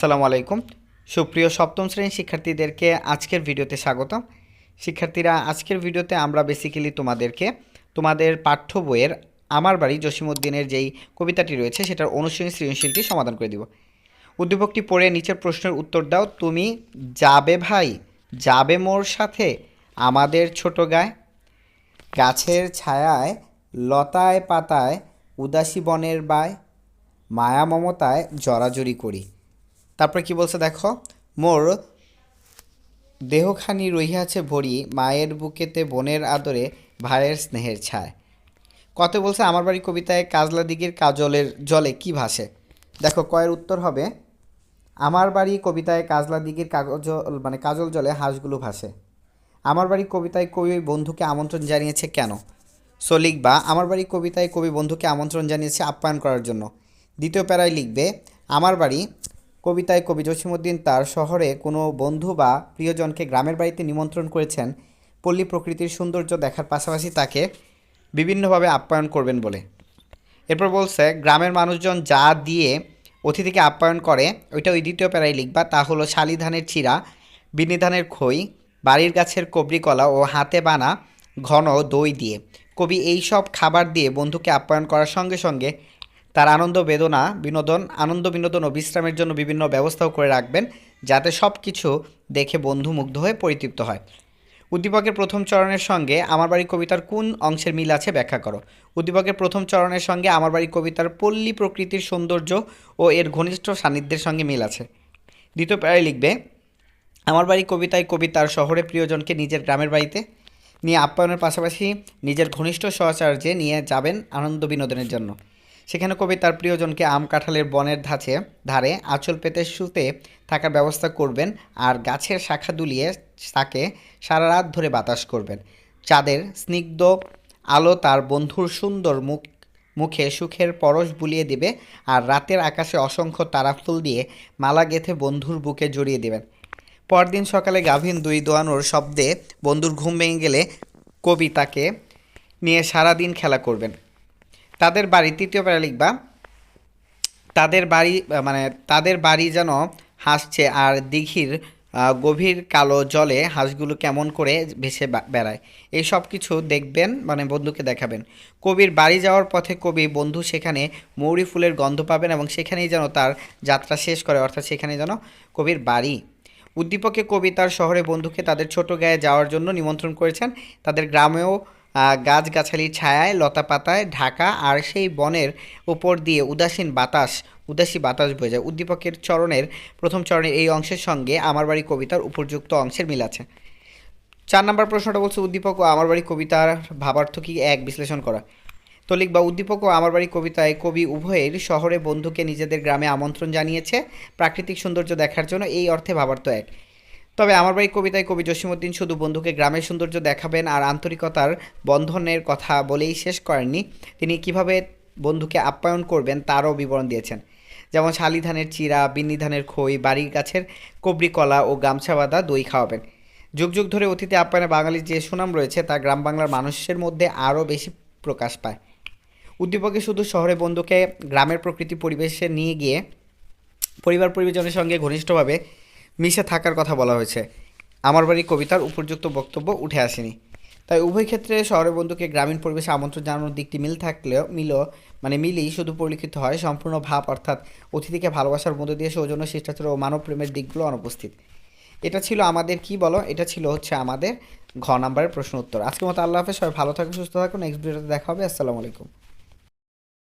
আসসালামু আলাইকুম। সুপ্রিয় সপ্তম শ্রেণির শিক্ষার্থীদেরকে আজকের ভিডিওতে স্বাগত শিক্ষার্থীরা, আজকের ভিডিওতে আমরা বেসিক্যালি তোমাদেরকে তোমাদের পাঠ্য বইয়ের আমার বাড়ি জসিমউদ্দিনের যেই কবিতাটি রয়েছে, সেটার অনুশীলনী সৃজনশীলটি সমাধান করে দিব। উদ্দীপকটি পড়ে নিচের প্রশ্নের উত্তর দাও। তুমি যাবে ভাই, যাবে মোর সাথে আমাদের ছোট গায়ে। গাছের ছায়ায়, লতায় পাতায়, উদাসী বনের বায়, মায়া মমতায় জড়াজড়ি করি। তারপরে কি বলছে দেখো? মোর দেহখানি রহিয়াছে ভরি, মায়ের বুকেতে বোনের আদরে ভাইয়ের স্নেহের ছায়। কত বলছে, আমার বাড়ি কবিতায় কাজলা দিঘির কাজলের জলে কি ভাসে? দেখো, কয়ের উত্তর হবে, আমার বাড়ি কবিতায় কাজলা দিঘির কাগজ মানে কাজল জলে হাঁসগুলো ভাসে। আমার বাড়ি কবিতায় কবি বন্ধুকে আমন্ত্রণ জানিয়েছে কেন? সো লিখবা, আমার বাড়ি কবিতায় কবি বন্ধুকে আমন্ত্রণ জানিয়েছে আপ্যায়ন করার জন্য। দ্বিতীয় প্যারায় লিখবে, আমার বাড়ি কবিতায় কবি জসিমুদ্দিন তার শহরে কোনো বন্ধু বা প্রিয়জনকে গ্রামের বাড়িতে নিমন্ত্রণ করেছেন। পল্লী প্রকৃতির সৌন্দর্য দেখার পাশাপাশি তাকে বিভিন্নভাবে আপ্যায়ন করবেন বলে। এরপর বলছে, গ্রামের মানুষজন যা দিয়ে অতিথিকে আপ্যায়ন করে ওইটা ওই দ্বিতীয় প্যারায় লিখবা তা হলো শালি ধানের চিরা বিনি ধানের খই, বাড়ির গাছের কবরি কলা ও হাতে বানা ঘন দই দিয়ে। কবি এই সব খাবার দিয়ে বন্ধুকে আপ্যায়ন করার সঙ্গে সঙ্গে তার আনন্দ, বেদনা, বিনোদন, আনন্দ, বিনোদন ও বিশ্রামের জন্য বিভিন্ন ব্যবস্থাও করে রাখবেন যাতে সব কিছু দেখে বন্ধু মুগ্ধ হয়ে পরিতৃপ্ত হয়। উদ্দীপকের প্রথম চরণের সঙ্গে আমার বাড়ি কবিতার কোন অংশের মিল আছে ব্যাখ্যা করো। উদ্দীপকের প্রথম চরণের সঙ্গে আমার বাড়ি কবিতার পল্লী প্রকৃতির সৌন্দর্য ও এর ঘনিষ্ঠ সান্নিধ্যের সঙ্গে মিল আছে। দ্বিতীয় প্যারায় লিখবে, আমার বাড়ি কবিতায় কবিতার শহরে প্রিয়জনকে নিজের গ্রামের বাড়িতে নিয়ে আপ্যায়নের পাশাপাশি নিজের ঘনিষ্ঠ সহচার্যে নিয়ে যাবেন আনন্দ বিনোদনের জন্য। সেখানে কবি তার প্রিয়জনকে আম কাঁঠালের বনের ধাঁচে, ধারে আঁচল পেতে শুতে থাকার ব্যবস্থা করবেন আর গাছের শাখা দুলিয়ে তাকে সারা রাত ধরে বাতাস করবেন। চাঁদের স্নিগ্ধ আলো তার বন্ধুর সুন্দর মুখ, মুখে সুখের পরশ বুলিয়ে দিবে আর রাতের আকাশে অসংখ্য তারাফুল দিয়ে মালা গেঁথে বন্ধুর বুকে জড়িয়ে দেবেন। পরদিন সকালে গাভীন দুই দোয়ানোর শব্দে বন্ধুর ঘুম ভেঙে গেলে কবি তাকে নিয়ে সারাদিন খেলা করবেন। তাদের বাড়ি, তৃতীয় প্যারা লিখবা, তাদের বাড়ি মানে তাদের বাড়ি যেন হাসছে আর দিঘির গভীর কালো জলে হাঁসগুলো কেমন করে ভেসে বেড়ায়। এই সব কিছু দেখবেন মানে বন্ধুকে দেখাবেন। কবির বাড়ি যাওয়ার পথে কবি বন্ধু সেখানে মৌরি ফুলের গন্ধ পাবেন এবং সেখানেই যেন তার যাত্রা শেষ করে, অর্থাৎ সেখানে যেন কবির বাড়ি। উদ্দীপকে কবি তার শহরে বন্ধুকে তাদের ছোট গায়ে যাওয়ার জন্য নিমন্ত্রণ করেছেন। তাদের গ্রামেও গাছগাছালির ছায়ায় লতা পাতায় ঢাকা আর সেই বনের উপর দিয়ে উদাসীন বাতাস, উদাসী বাতাস বয়ে যায়। উদ্দীপকের চরণের প্রথম চরণের এই অংশের সঙ্গে আমার বাড়ি কবিতার উপযুক্ত অংশের মিল আছে। চার নম্বর প্রশ্নটা বলছে, উদ্দীপক ও আমার বাড়ি কবিতার ভাবার্থ কি এক? বিশ্লেষণ করা। তলিক বা উদ্দীপক ও আমার বাড়ি কবিতায় কবি উভয়ের শহরে বন্ধুকে নিজেদের গ্রামে আমন্ত্রণ জানিয়েছে। প্রাকৃতিক সৌন্দর্য দেখার জন্য এই অর্থে ভাবার্থ এক। তবে আমার বাড়ি কবিতায় কবি জসিমউদ্দিন শুধু বন্ধুকে গ্রামের সৌন্দর্য দেখাবেন আর আন্তরিকতার বন্ধনের কথা বলেই শেষ করেননি। তিনি কীভাবে বন্ধুকে আপ্যায়ন করবেন তারও বিবরণ দিয়েছেন। যেমন শালি ধানের চিরা, বিন্নি ধানের খই, বাড়ির গাছের কবরি কলা ও গামছা বাঁধা দই খাওয়াবেন। যুগ যুগ ধরে অতীতে আপ্যায়নে বাঙালির যে সুনাম রয়েছে তা গ্রাম বাংলার মানুষের মধ্যে আরও বেশি প্রকাশ পায়। উদ্দীপকে শুধু শহরে বন্ধুকে গ্রামের প্রকৃতি পরিবেশে নিয়ে গিয়ে পরিবার পরিজনের সঙ্গে ঘনিষ্ঠভাবে মিশে থাকার কথা বলা হয়েছে। আমার বাড়ি কবিতার উপযুক্ত বক্তব্য উঠে আসেনি। তাই উভয় ক্ষেত্রে শহরের বন্ধুকে গ্রামীণ পরিবেশে আমন্ত্রণ জানানোর দিকটি মিল থাকলেও মিল মানে মিলেই শুধু পরিলক্ষিত হয় সম্পূর্ণ ভাব, অর্থাৎ অতিথিকে ভালোবাসার মধ্য দিয়ে সৌজন্য, শিষ্টাচার ও মানব প্রেমের দিকগুলো অনুপস্থিত। এটা ছিল আমাদের কি বলো? এটা ছিল হচ্ছে আমাদের ঘ নাম্বারের প্রশ্ন উত্তর। আজকের মতো আল্লাহ হাফেজ, সবাই ভালো থাকুন, সুস্থ থাকুন। নেক্সট ভিডিওতে দেখা হবে। আসসালামু আলাইকুম।